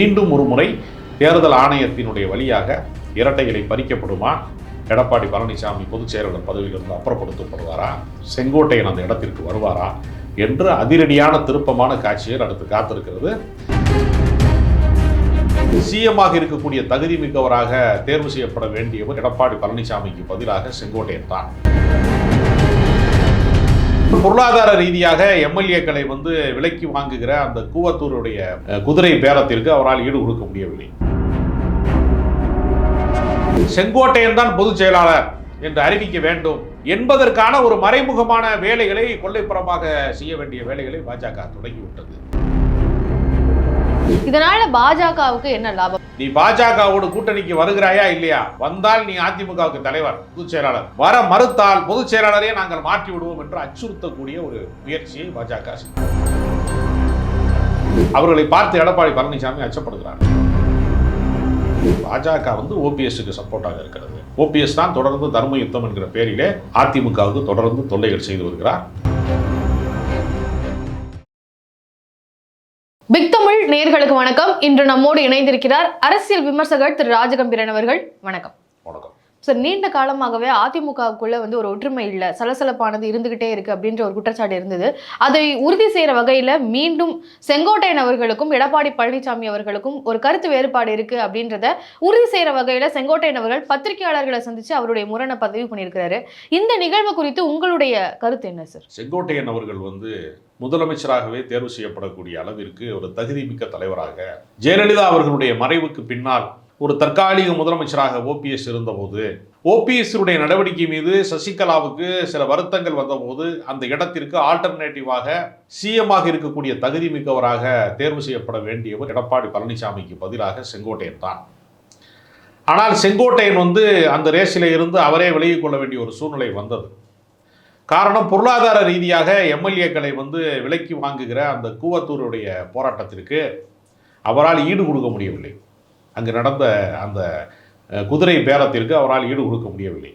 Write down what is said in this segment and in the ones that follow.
மீண்டும் ஒரு முறை தேர்தல் ஆணையத்தினுடைய வழியாக இரட்டை இலை பறிக்கப்படுமா? எடப்பாடி பழனிசாமி பொதுச் செயலாளர் பதவியிலிருந்து அப்புறப்படுத்தப்படுவாரா? செங்கோட்டையன் அந்த இடத்திற்கு வருவாரா? என்று அதிரடியான திருப்பமான காட்சிகள் அடுத்து காத்திருக்கிறது. சிஎம்மாக இருக்கக்கூடிய தகுதி மிக்கவராக தேர்வு செய்யப்பட வேண்டியவர் எடப்பாடி பழனிசாமிக்கு பதிலாக செங்கோட்டையன் தான். பொருளாதார ரீதியாக எம்எல்ஏக்களை வந்து விலக்கி வாங்குகிற அந்த கூவத்தூருடைய குதிரை பேரத்திற்கு அவரால் ஈடு கொடுக்க முடியவில்லை. செங்கோட்டையன் தான் பொதுச் செயலாளர் என்று அறிவிக்க வேண்டும். என்பதற்கான ஒரு மறைமுகமான வேலைகளை கொள்ளைப்புறமாக செய்ய வேண்டிய வேலைகளை பாஜக தொடங்கிவிட்டது. இதனால பாஜகவுக்கு என்ன லாபம்? நீ பாஜகவோட கூட்டணிக்கு வருகிறாயா இல்லையா? வந்தால் நீ அதிமுகவுக்கு தலைவர் பொதுச் செயலாளர். வர மறுத்தால் பொதுச் செயலாளரே நாங்கள் மாற்றி விடுவோம் என்று அச்சுறுத்தக்கூடிய ஒரு முயற்சியை பாஜக அவர்களை பார்த்து எடப்பாடி பழனிசாமி அச்சப்படுகிறார். பாஜக வந்து ஓபிஎஸ்க்கு சப்போர்ட்டாக இருக்கிறது. ஓபிஎஸ் தான் தொடர்ந்து தர்ம யுத்தம் என்கிற பேரிலே அதிமுகவுக்கு தொடர்ந்து தொல்லைகள் செய்து வருகிறார். பிக் தமிழ் நேர்களுக்கு வணக்கம். இன்று நம்மோடு இணைந்திருக்கிறார் அரசியல் விமர்சகர் திரு ராஜகம்பீரன் அவர்கள். வணக்கம். ஸோ நீண்ட காலமாகவே அதிமுகவுக்குள்ள வந்து ஒரு ஒற்றுமை இல்லை சலசலப்பானது இருந்துகிட்டே இருக்கு அப்படின்ற ஒரு குற்றச்சாட்டு இருந்தது. அதை உறுதி செய்யற வகையில மீண்டும் செங்கோட்டையன் அவர்களுக்கும் எடப்பாடி பழனிசாமி அவர்களுக்கும் ஒரு கருத்து வேறுபாடு இருக்கு அப்படின்றத உறுதி செய்யற வகையில செங்கோட்டையன் அவர்கள் பத்திரிகையாளர்களை சந்திச்சு அவருடைய முரணை பதிவு பண்ணியிருக்கிறாரு. இந்த நிகழ்வு குறித்து உங்களுடைய கருத்து என்ன சார் செங்கோட்டையன் அவர்கள் வந்து முதலமைச்சராகவே தேர்வு செய்யப்படக்கூடிய அளவிற்கு ஒரு தகுதி மிக்க தலைவராக ஜெயலலிதா அவர்களுடைய மறைவுக்கு பின்னால் ஒரு தற்காலிக முதலமைச்சராக ஓபிஎஸ் இருந்தபோது ஓபிஎஸ்னுடைய நடவடிக்கை மீது சசிகலாவுக்கு சில வருத்தங்கள் வந்தபோது அந்த இடத்திற்கு ஆல்டர்னேட்டிவாக சிஎம்மாக இருக்கக்கூடிய தகுதி மிக்கவராக தேர்வு செய்யப்பட வேண்டியவர் எடப்பாடி பழனிசாமிக்கு பதிலாக செங்கோட்டையன் தான். ஆனால் செங்கோட்டையன் வந்து அந்த ரேஸில் இருந்து அவரே விலகிக் கொள்ள வேண்டிய ஒரு சூழ்நிலை வந்தது. காரணம் பொருளாதார ரீதியாக எம்எல்ஏக்களை வந்து விலக்கி வாங்குகிற அந்த கூவத்தூருடைய போராட்டத்திற்கு அவரால் ஈடு கொடுக்க முடியவில்லை. அங்கு நடந்த அந்த குதிரை பேரத்திற்கு அவரால் ஈடு கொடுக்க முடியவில்லை.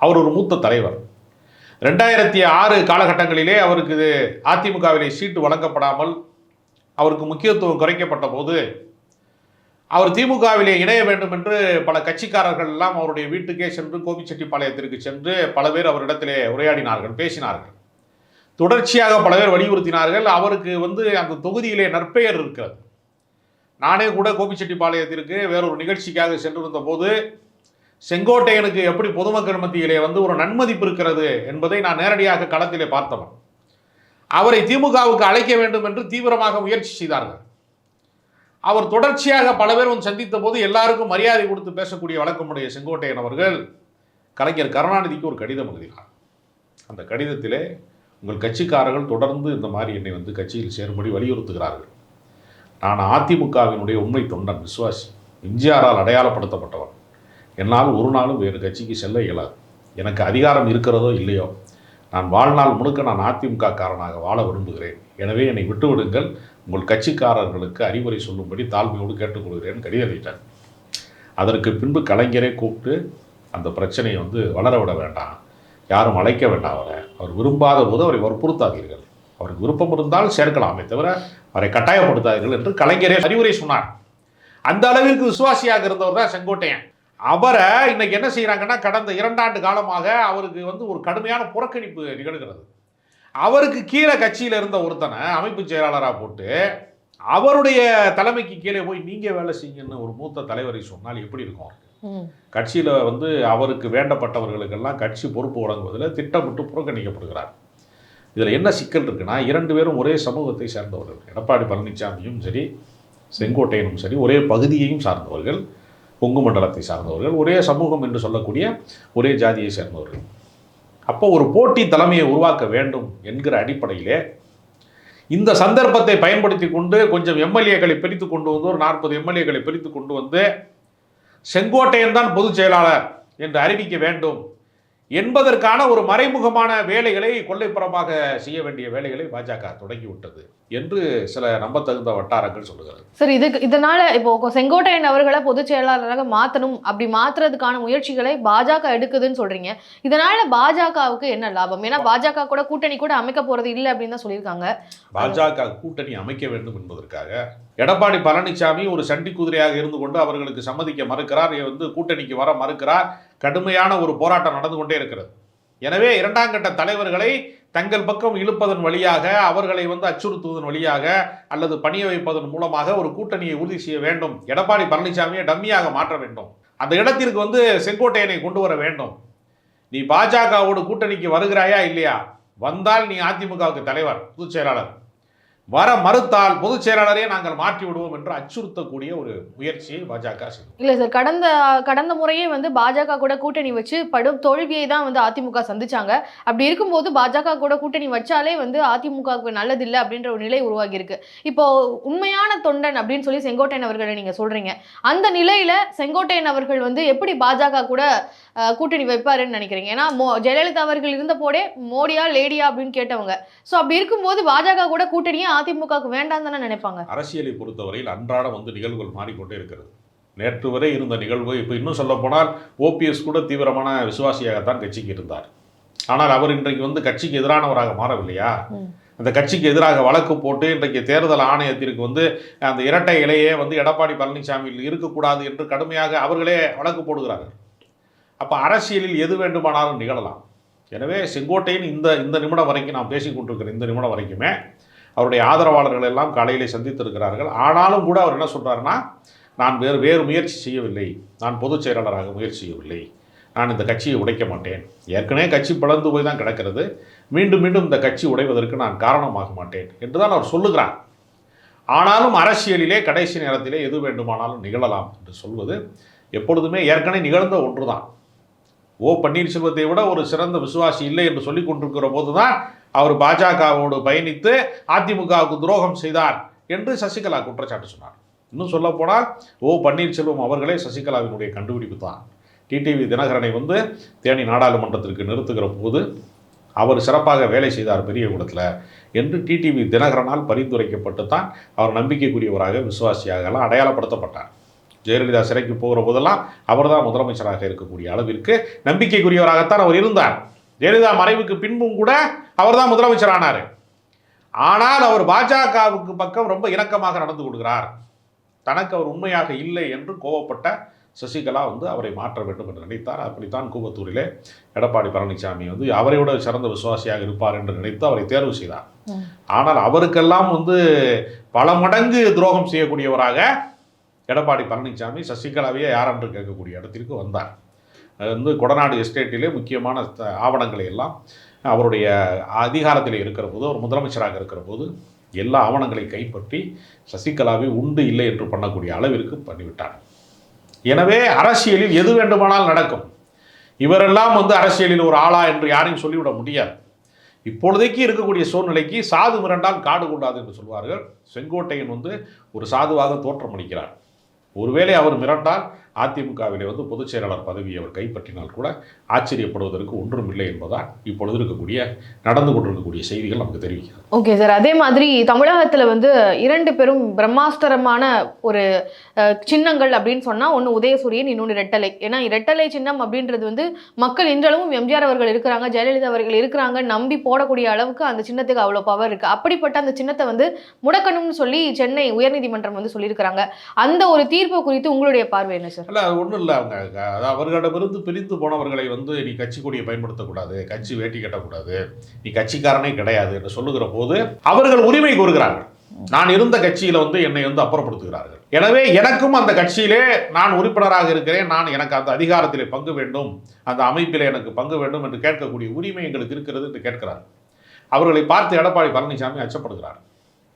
அவர் ஒரு மூத்த தலைவர். ரெண்டாயிரத்தி ஆறு காலகட்டங்களிலே அவருக்கு அதிமுகவிலே சீட்டு வழங்கப்படாமல் அவருக்கு முக்கியத்துவம் குறைக்கப்பட்ட போது அவர் திமுகவிலே இணைய வேண்டும் என்று பல கட்சிக்காரர்கள் எல்லாம் அவருடைய வீட்டுக்கே சென்று கோபிச்செட்டிப்பாளையத்திற்கு சென்று பல பேர் அவரிடத்திலே உரையாடினார்கள் பேசினார்கள். தொடர்ச்சியாக பல பேர் வலியுறுத்தினார்கள். அவருக்கு வந்து அந்த தொகுதியிலே நற்பெயர் இருக்கிறது. நானே கூட கோபிச்செட்டிப்பாளையத்திற்கு வேறொரு நிகழ்ச்சிக்காக சென்றிருந்த போது செங்கோட்டையனுக்கு எப்படி பொதுமக்கள் மத்தியிலே வந்து ஒரு நன்மதிப்பு இருக்கிறது என்பதை நான் நேரடியாக களத்திலே பார்த்தவன். அவரை திமுகவுக்கு அழைக்க வேண்டும் என்று தீவிரமாக முயற்சி செய்தார்கள். அவர் தொடர்ச்சியாக பல பேரும் சந்தித்த போது எல்லாருக்கும் மரியாதை கொடுத்து பேசக்கூடிய வழக்கமுடைய செங்கோட்டையன் அவர்கள் கலைஞர் கருணாநிதிக்கு ஒரு கடிதம் எழுதினார். அந்த கடிதத்திலே உங்கள் கட்சிக்காரர்கள் தொடர்ந்து இந்த மாதிரி என்னை வந்து கட்சியில் சேரும்படி வலியுறுத்துகிறார்கள். நான் அதிமுகவினுடைய உண்மை தொண்டன் விஸ்வாஸ் எம்ஜிஆரால் அடையாளப்படுத்தப்பட்டவன். என்னால் ஒரு நாளும் வேறு கட்சிக்கு செல்ல இயலாது. எனக்கு அதிகாரம் இருக்கிறதோ இல்லையோ? நான் வாழ்நாள் முழுக்க நான் அதிமுக காரனாக வாழ விரும்புகிறேன். எனவே என்னை விட்டுவிடுங்கள். உங்கள் கட்சிக்காரர்களுக்கு அறிவுரை சொல்லும்படி தாழ்மையோடு கேட்டுக்கொள்கிறேன் கடிதம் அதற்கு பின்பு கலைஞரை கூப்பிட்டு அந்த பிரச்சனையை வந்து வளர விட வேண்டாம். யாரும் அழைக்க வேண்டாம் அவரை. அவர் விரும்பாத போது அவரை வற்புறுத்தாதீர்கள் அவருக்கு விருப்பம் இருந்தால் சேர்க்கலாமே தவிர அவரை கட்டாயப்படுத்தாதீர்கள் என்று கலைஞரே அறிவுரை சொன்னார். அந்த அளவிற்கு விசுவாசியாக இருந்தவர் தான் செங்கோட்டையன். அவரை இன்னைக்கு என்ன செய்கிறாங்கன்னா கடந்த இரண்டாண்டு காலமாக அவருக்கு வந்து ஒரு கடுமையான புறக்கணிப்பு நிகழ்கிறது. அவருக்கு கீழே கட்சியில் இருந்த ஒருத்தனை அமைப்பு செயலாளராக போட்டு அவருடைய தலைமைக்கு கீழே போய் நீங்கள் வேலை செய்யுங்கன்னு ஒரு மூத்த தலைவரை சொன்னால் எப்படி இருக்கும். கட்சியில் வந்து அவருக்கு வேண்டப்பட்டவர்களுக்கெல்லாம் கட்சி பொறுப்பு வழங்குவதில் திட்டமிட்டு புறக்கணிக்கப்படுகிறார். இதில் என்ன சிக்கல் இருக்குன்னா இரண்டு பேரும் ஒரே சமூகத்தை சேர்ந்தவர்கள். எடப்பாடி பழனிசாமியும் சரி செங்கோட்டையனும் சரி ஒரே பகுதியையும் சார்ந்தவர்கள் கொங்கு மண்டலத்தை சார்ந்தவர்கள் ஒரே சமூகம் என்று சொல்லக்கூடிய ஒரே ஜாதியை சேர்ந்தவர்கள். அப்போ ஒரு போட்டி தலைமையை உருவாக்க வேண்டும் என்கிற அடிப்படையிலே இந்த சந்தர்ப்பத்தை பயன்படுத்தி கொண்டு கொஞ்சம் எம்எல்ஏக்களை பிரித்து கொண்டு வந்து ஒரு நாற்பது எம்எல்ஏக்களை பிரித்து கொண்டு வந்து செங்கோட்டையன் தான் பொதுச் செயலாளர் என்று அறிவிக்க வேண்டும். என்பதற்கான ஒரு மறைமுகமான வேலைகளை கொள்ளைப்புறமாக செய்ய வேண்டிய வேலைகளை பாஜக தொடங்கிவிட்டது என்று சில நம்பத்தகுந்த வட்டாரங்கள் சொல்லுகிறது. சார் இதுக்கு இதனால இப்போ செங்கோட்டையன் அவர்களை பொதுச் செயலாளராக மாத்தணும் அப்படி மாத்துறதுக்கான முயற்சிகளை பாஜக எடுக்குதுன்னு சொல்றீங்க. இதனால பாஜகவுக்கு என்ன லாபம்? ஏன்னா பாஜக கூட கூட்டணி கூட அமைக்க போறது இல்லை அப்படின்னு தான் சொல்லியிருக்காங்க. பாஜக கூட்டணி அமைக்க வேண்டும் என்பதற்காக எடப்பாடி பழனிசாமி ஒரு சண்டி குதிரையாக இருந்து கொண்டு அவர்களுக்கு சம்மதிக்க மறுக்கிறார் வந்து கூட்டணிக்கு வர மறுக்கிறார். கடுமையான ஒரு போராட்டம் நடந்து கொண்டே இருக்கிறது. எனவே இரண்டாம் கட்ட தலைவர்களை தங்கள் பக்கம் இழுப்பதன் வழியாக அவர்களை வந்து அச்சுறுத்துவதன் வழியாக அல்லது பணிய வைப்பதன் மூலமாக ஒரு கூட்டணியை உறுதி செய்ய வேண்டும். எடப்பாடி பழனிசாமியை டம்மியாக மாற்ற வேண்டும். அந்த இடத்திற்கு வந்து செங்கோட்டையனை கொண்டு வர வேண்டும். நீ பாஜகவோடு கூட்டணிக்கு வருகிறாயா இல்லையா? வந்தால் நீ அதிமுகவுக்கு தலைவர் பொதுச் செயலாளர். வர மறுத்தால் பொதுச் செயலாளரே நாங்கள் மாற்றி விடுவோம் என்று அச்சுறுத்தக்கூடிய ஒரு முயற்சியை பாஜக செய்யும் இல்ல சார் கடந்த கடந்த முறையே வந்து பாஜக கூட கூட்டணி வச்சு படும் தோல்வியை தான் வந்து அதிமுக சந்திச்சாங்க. அப்படி இருக்கும்போது பாஜக கூட கூட்டணி வச்சாலே வந்து அதிமுகவுக்கு நல்லதில்லை அப்படின்ற ஒரு நிலை உருவாகி இருக்கு இப்போ உண்மையான தொண்டன் அப்படின்னு சொல்லி செங்கோட்டையன் அவர்களை நீங்க சொல்றீங்க. அந்த நிலையில செங்கோட்டையன் அவர்கள் வந்து எப்படி பாஜக கூட கூட்டணி வைப்பாருன்னு நினைக்கிறீங்க? ஏன்னா மோ ஜெயலலிதா அவர்கள் இருந்த போடே மோடியா லேடியா அப்படின்னு கேட்டவங்க. ஸோ அப்படி இருக்கும்போது பாஜக கூட கூட்டணியை அதிமுகவுக்கு வேண்டாம் தானே நினைப்பாங்க? அரசியலை பொறுத்தவரையில் அன்றாடம் வந்து நிகழ்வுகள் மாறிக்கொண்டே இருக்கிறது. நேற்று வரை இருந்த நிகழ்வு இப்போ இன்னும் சொல்ல போனால் ஓபிஎஸ் கூட தீவிரமான விசுவாசியாகத்தான் கட்சிக்கு இருந்தார். ஆனால் அவர் இன்றைக்கு வந்து கட்சிக்கு எதிரானவராக மாறவில்லையா. அந்த கட்சிக்கு எதிராக வழக்கு போட்டு இன்றைக்கு தேர்தல் ஆணையத்திற்கு வந்து அந்த இரட்டை இலையே வந்து எடப்பாடி பழனிசாமியில் இருக்கக்கூடாது என்று கடுமையாக அவர்களே வழக்கு போடுகிறார்கள். அப்போ அரசியலில் எது வேண்டுமானாலும் நிகழலாம். எனவே செங்கோட்டையின் இந்த இந்த நிமிடம் வரைக்கும் நான் பேசிக் கொண்டிருக்கிற இந்த நிமிடம் வரைக்குமே அவருடைய ஆதரவாளர்கள் எல்லாம் காலையிலே சந்தித்திருக்கிறார்கள். ஆனாலும் கூட அவர் என்ன சொல்கிறாருன்னா நான் வேறு வேறு முயற்சி செய்யவில்லை. நான் பொதுச் செயலாளராக முயற்சி செய்யவில்லை. நான் இந்த கட்சியை உடைக்க மாட்டேன். ஏற்கனவே கட்சி பிளந்து போய் தான் கிடக்கிறது. மீண்டும் மீண்டும் இந்த கட்சி உடைவதற்கு நான் காரணமாக மாட்டேன் என்று தான் அவர் சொல்லுகிறார். ஆனாலும் அரசியலிலே கடைசி நேரத்திலே எது வேண்டுமானாலும் நிகழலாம் என்று சொல்வது எப்பொழுதுமே ஏற்கனவே நிகழ்ந்த ஒன்று தான் ஓ பன்னீர்செல்வத்தை விட ஒரு சிறந்த விசுவாசி இல்லை என்று சொல்லிக் கொண்டிருக்கிற போதுதான் அவர் பாஜகவோடு பயணித்து அதிமுகவுக்கு துரோகம் செய்தார் என்று சசிகலா குற்றச்சாட்டு சொன்னார். இன்னும் சொல்ல போனால் ஓ பன்னீர்செல்வம் அவர்களே சசிகலாவினுடைய கண்டுபிடிப்பு தான். டிடிவி தினகரனை வந்து தேனி நாடாளுமன்றத்திற்கு நிறுத்துகிற போது அவர் சிறப்பாக வேலை செய்தார் பெரிய குடத்தில் என்று டிடிவி தினகரனால் பரிந்துரைக்கப்பட்டு தான் அவர் நம்பிக்கைக்குரியவராக விசுவாசியாக எல்லாம் அடையாளப்படுத்தப்பட்டார். ஜெயலலிதா சிறைக்கு போகிற போதெல்லாம் அவர்தான் முதலமைச்சராக இருக்கக்கூடிய அளவிற்கு நம்பிக்கைக்குரியவராகத்தான் அவர் இருந்தார். ஜெயலலிதா மறைவுக்கு பின்பும் கூட அவர்தான் முதலமைச்சர் ஆனார் ஆனால் அவர் பாஜகவுக்கு பக்கம் ரொம்ப இணக்கமாக நடந்து கொள்கிறார். தனக்கு அவர் உண்மையாக இல்லை என்று கோவப்பட்ட சசிகலா வந்து அவரை மாற்ற வேண்டும் என்று நினைத்தார். அப்படித்தான் கூவத்தூரிலே எடப்பாடி பழனிசாமி வந்து அவரை விட சிறந்த விசுவாசியாக இருப்பார் என்று நினைத்து அவரை தேர்வு செய்தார். ஆனால் அவருக்கெல்லாம் வந்து பல மடங்கு துரோகம் செய்யக்கூடியவராக எடப்பாடி பழனிசாமி சசிகலாவையே யார் என்று கேட்கக்கூடிய இடத்திற்கு வந்தார். அது வந்து கொடநாடு எஸ்டேட்டிலே முக்கியமான ஆவணங்களை எல்லாம் அவருடைய அதிகாரத்தில் இருக்கிற போது அவர் முதலமைச்சராக இருக்கிற போது எல்லா ஆவணங்களை கைப்பற்றி சசிகலாவை உண்டு இல்லை என்று பண்ணக்கூடிய அளவிற்கு பண்ணிவிட்டார். எனவே அரசியலில் எது வேண்டுமானால் நடக்கும். இவரெல்லாம் வந்து அரசியலில் ஒரு ஆளா என்று யாரையும் சொல்லிவிட முடியாது. இப்பொழுதைக்கு இருக்கக்கூடிய சூழ்நிலைக்கு சாது மிரண்டால் காடு கூடாது என்று சொல்வார்கள். செங்கோட்டையன் வந்து ஒரு சாதுவாக தோற்றமளிக்கிறார். ஒருவேளை அவர் மிரண்டால் அதிமுகவிலே வந்து பொதுச் செயலாளர் பதவியை அவர் கைப்பற்றினால் கூட ஆச்சரியப்படுவதற்கு ஒன்றும் இல்லை என்பதால் இப்பொழுது இருக்கக்கூடிய நடந்து கொண்டிருக்கக்கூடிய செய்திகள் நமக்கு தெரிவிக்கிறது. ஓகே சார் அதே மாதிரி தமிழகத்தில் வந்து இரண்டு பெரும் பிரம்மாஸ்திரமான ஒரு சின்னங்கள் அப்படின்னு சொன்னால் ஒன்று உதயசூரியன் இன்னொன்று ரெட்டலை ஏன்னா ரெட்டலை சின்னம் அப்படின்றது வந்து மக்கள் இன்றளவும் எம்ஜிஆர் அவர்கள் இருக்கிறாங்க ஜெயலலிதா அவர்கள் இருக்கிறாங்க நம்பி போடக்கூடிய அளவுக்கு அந்த சின்னத்துக்கு அவ்வளோ பவர் இருக்குது அப்படிப்பட்ட அந்த சின்னத்தை வந்து முடக்கணும்னு சொல்லி சென்னை உயர்நீதிமன்றம் வந்து சொல்லியிருக்கிறாங்க. அந்த ஒரு தீர்ப்பு குறித்து உங்களுடைய பார்வை என்ன சார் அல்ல அது ஒன்றும் இல்லை அவங்க. அதாவது அவர்களிடமிருந்து பிரிந்து போனவர்களை வந்து நீ கட்சி கொடியை பயன்படுத்தக்கூடாது கட்சி வேட்டி கட்டக்கூடாது நீ கட்சிக்காரனே கிடையாது என்று சொல்லுகிற போது அவர்கள் உரிமை கோருகிறார்கள். நான் இருந்த கட்சியில் வந்து என்னை வந்து அப்புறப்படுத்துகிறார்கள். எனவே எனக்கும் அந்த கட்சியிலே நான் உறுப்பினராக இருக்கிறேன். நான் எனக்கு அந்த அதிகாரத்திலே பங்கு வேண்டும். அந்த அமைப்பில் எனக்கு பங்கு வேண்டும் என்று கேட்கக்கூடிய உரிமை எங்களுக்கு இருக்கிறது என்று கேட்கிறார் அவர்களை பார்த்து எடப்பாடி பழனிசாமி அச்சப்படுகிறார்.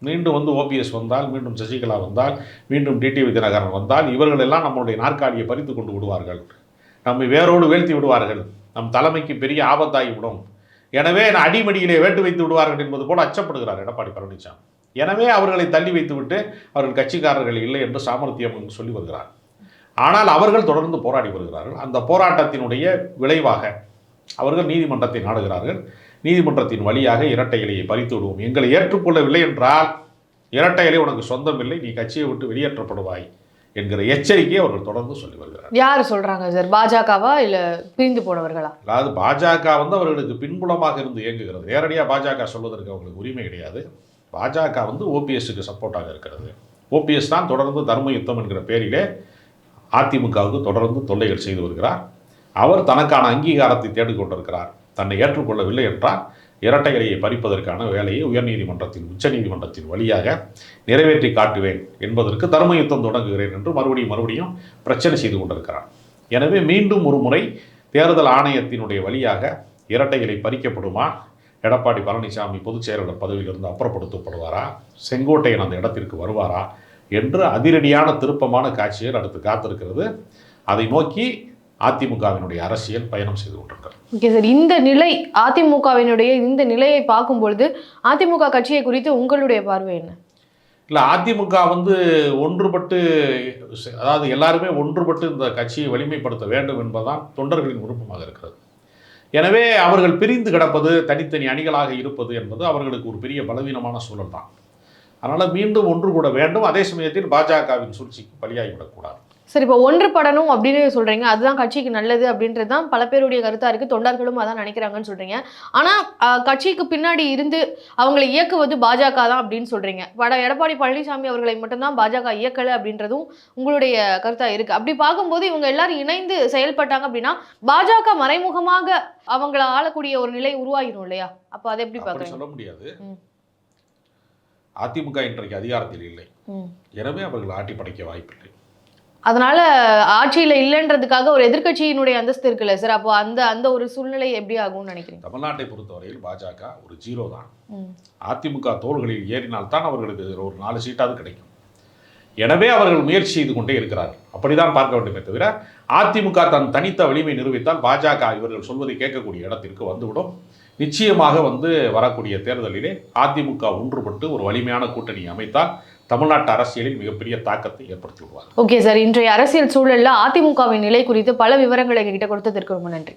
மீண்டும் வந்து ஓபிஎஸ் வந்தால் மீண்டும் சசிகலா வந்தால் மீண்டும் டிடிவி தினகரன் வந்தால் இவர்கள் எல்லாம் நம்மளுடைய நாற்காலியை பறித்து கொண்டு விடுவார்கள். நம்மை வேரோடு வீழ்த்தி விடுவார்கள். நம் தலைமைக்கு பெரிய ஆபத்தாகிவிடும். எனவே நான் அடிமடியிலே வேட்டு வைத்து விடுவார்கள் என்பது போல அச்சப்படுகிறார் எடப்பாடி பழனிசாமி எனவே அவர்களை தள்ளி வைத்துவிட்டு அவர்கள் கட்சிக்காரர்கள் இல்லை என்று சாமர்த்தியம் சொல்லி வருகிறார். ஆனால் அவர்கள் தொடர்ந்து போராடி வருகிறார்கள். அந்த போராட்டத்தினுடைய விளைவாக அவர்கள் நீதிமன்றத்தை நாடுகிறார்கள். நீதிமன்றத்தின் வழியாக இரட்டை இலையை பறித்து விடுவோம். எங்களை ஏற்றுக்கொள்ளவில்லை என்றால் இரட்டை இலை உனக்கு சொந்தம் இல்லை நீ கட்சியை விட்டு வெளியேற்றப்படுவாய் என்கிற எச்சரிக்கையை அவர்கள் தொடர்ந்து சொல்லி வருகிறார் யார் சொல்றாங்க சார்? பாஜகவா இல்ல பிரிந்து போனவர்களா? அதாவது பாஜக வந்து அவர்களுக்கு பின்புலமாக இருந்து இயங்குகிறது. நேரடியாக பாஜக சொல்வதற்கு அவங்களுக்கு உரிமை கிடையாது. பாஜக வந்து ஓபிஎஸ்க்கு சப்போர்ட்டாக இருக்கிறது. ஓபிஎஸ் தான் தொடர்ந்து தர்ம யுத்தம் என்கிற பேரிலே அதிமுகவுக்கு தொடர்ந்து தொல்லைகள் செய்து வருகிறார். அவர் தனக்கான அங்கீகாரத்தை தேடிக்கொண்டிருக்கிறார். தன்னை ஏற்றுக்கொள்ளவில்லை என்றால் இரட்டைகளையை பறிப்பதற்கான வேலையை உயர்நீதிமன்றத்தின் உச்சநீதிமன்றத்தின் வழியாக நிறைவேற்றி காட்டுவேன் என்பதற்கு தர்ம யுத்தம் தொடங்குகிறேன் என்று மறுபடியும் மறுபடியும் பிரச்சனை செய்து கொண்டிருக்கிறார். எனவே மீண்டும் ஒரு முறை தேர்தல் ஆணையத்தினுடைய வழியாக இரட்டைகளை பறிக்கப்படுமா? எடப்பாடி பழனிசாமி பொதுச் செயலாளர் பதவியிலிருந்து அப்புறப்படுத்தப்படுவாரா? செங்கோட்டையன் அந்த இடத்திற்கு வருவாரா? என்று அதிரடியான திருப்பமான காட்சிகள் அடுத்து காத்திருக்கிறது. அதை நோக்கி அதிமுகவினுடைய அரசியல் பயணம் செய்து கொண்டிருக்கிறது. ஓகே சார் இந்த நிலை அதிமுகவினுடைய இந்த நிலையை பார்க்கும் பொழுது அதிமுக கட்சியை குறித்து உங்களுடைய பார்வை என்ன? இல்லை அதிமுக வந்து ஒன்றுபட்டு அதாவது எல்லாருமே ஒன்றுபட்டு இந்த கட்சியை வலிமைப்படுத்த வேண்டும் என்பதுதான் தொண்டர்களின் விருப்பமாக இருக்கிறது. எனவே அவர்கள் பிரிந்து கிடப்பது தனித்தனி அணிகளாக இருப்பது என்பது அவர்களுக்கு ஒரு பெரிய பலவீனமான சூழல் தான் அதனால் மீண்டும் ஒன்று கூட வேண்டும். அதே சமயத்தில் பாஜகவின் சூழ்ச்சிக்கு பலியாகிவிடக்கூடாது. சரி இப்போ ஒன்றுபடணும் அப்படின்னு சொல்றீங்க. அதுதான் கட்சிக்கு நல்லது அப்படின்றது தான் பல பேருடைய கருத்தா இருக்கு. தொண்டர்களும் அதான் நினைக்கிறாங்கன்னு சொல்றீங்க. ஆனா ஆஹ், கட்சிக்கு பின்னாடி இருந்து அவங்களை இயக்குவது பாஜக தான் அப்படின்னு சொல்றீங்க. வட எடப்பாடி பழனிசாமி அவர்களை மட்டும்தான் பாஜக இயக்கல அப்படின்றதும் உங்களுடைய கருத்தா இருக்கு. அப்படி பார்க்கும்போது இவங்க எல்லாரும் இணைந்து செயல்பட்டாங்க அப்படின்னா பாஜக மறைமுகமாக அவங்கள ஆளக்கூடிய ஒரு நிலை உருவாகிடும் இல்லையா? அப்போ அதை எப்படி அப்படி பாக்குறீங்க சொல்ல முடியாது. அதிமுக இன்றைக்கு அதிகாரத்தில் இல்லை. எனவே அவர்கள் ஆட்டி படைக்க வாய்ப்பில்லை. அதனால ஆட்சியில இல்லைன்றதுக்காக ஒரு எதிர்க்கட்சியினுடைய அந்தஸ்து இருக்குல்ல சார்? அப்போ அந்த அந்த ஒரு சூழ்நிலை எப்படி ஆகும்னு நினைக்கிறீங்க? தமிழ்நாட்டை பொறுத்தவரையில் பாஜக ஒரு ஜீரோ தான். அதிமுக தோள்களில் ஏறினால்தான் அவர்களுக்கு ஒரு நாலு சீட்டாவது கிடைக்கும். எனவே அவர்கள் முயற்சி செய்து கொண்டே இருக்கிறார்கள். அப்படிதான் பார்க்க வேண்டுமே தவிர அதிமுக தன் தனித்த வலிமை நிரூபித்தால் பாஜக இவர்கள் சொல்வதை கேட்கக்கூடிய இடத்திற்கு வந்துவிடும். நிச்சயமாக வந்து வரக்கூடிய தேர்தலிலே அதிமுக ஒன்றுபட்டு ஒரு வலிமையான கூட்டணி அமைத்தால் தமிழ்நாட்டு அரசியலில் மிகப்பெரிய தாக்கத்தை ஏற்படுத்தி விடுவார் ஓகே சார் இன்றைய அரசியல் சூழல்ல அதிமுகவின் நிலை குறித்து பல விவரங்களை எங்ககிட்ட கொடுத்ததற்கு ரொம்ப நன்றி.